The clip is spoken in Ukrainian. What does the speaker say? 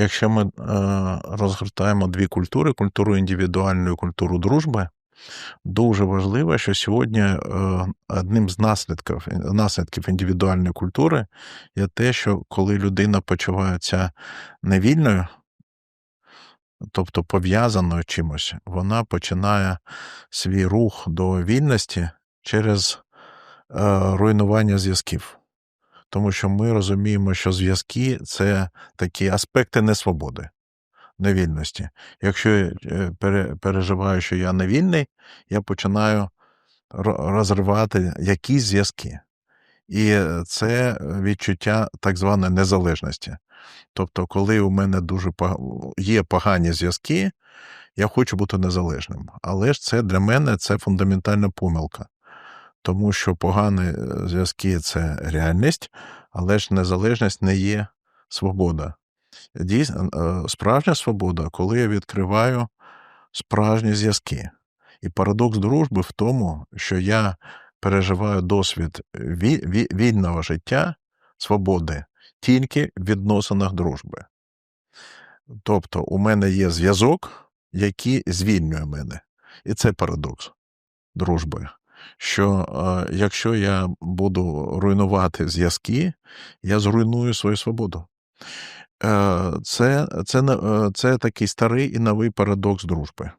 Якщо ми е, розгортаємо дві культури: культуру індивідуальну і культуру дружби, дуже важливо, що сьогодні е, одним з наслідків, наслідків індивідуальної культури є те, що коли людина почувається невільною, тобто пов'язаною чимось, вона починає свій рух до вільності через е, руйнування зв'язків. Тому що ми розуміємо, що зв'язки це такі аспекти несвободи, невільності. Якщо я е, переживаю, що я невільний, я починаю розривати якісь зв'язки. І це відчуття так званої незалежності. Тобто, коли у мене дуже є погані зв'язки, я хочу бути незалежним. Але ж це для мене це фундаментальна помилка. Тому що погані е, зв'язки це реальність, але ж незалежність не є свобода. Дійсно, е, справжня свобода, коли я відкриваю справжні зв'язки. І парадокс дружби в тому, що я переживаю досвід ві- ві- вільного життя, свободи, тільки в відносинах дружби. Тобто, у мене є зв'язок, який звільнює мене. І це парадокс дружби. Що е, якщо я буду руйнувати зв'язки, я зруйную свою свободу. Е, це, це, не- е, це такий старий і новий парадокс дружби.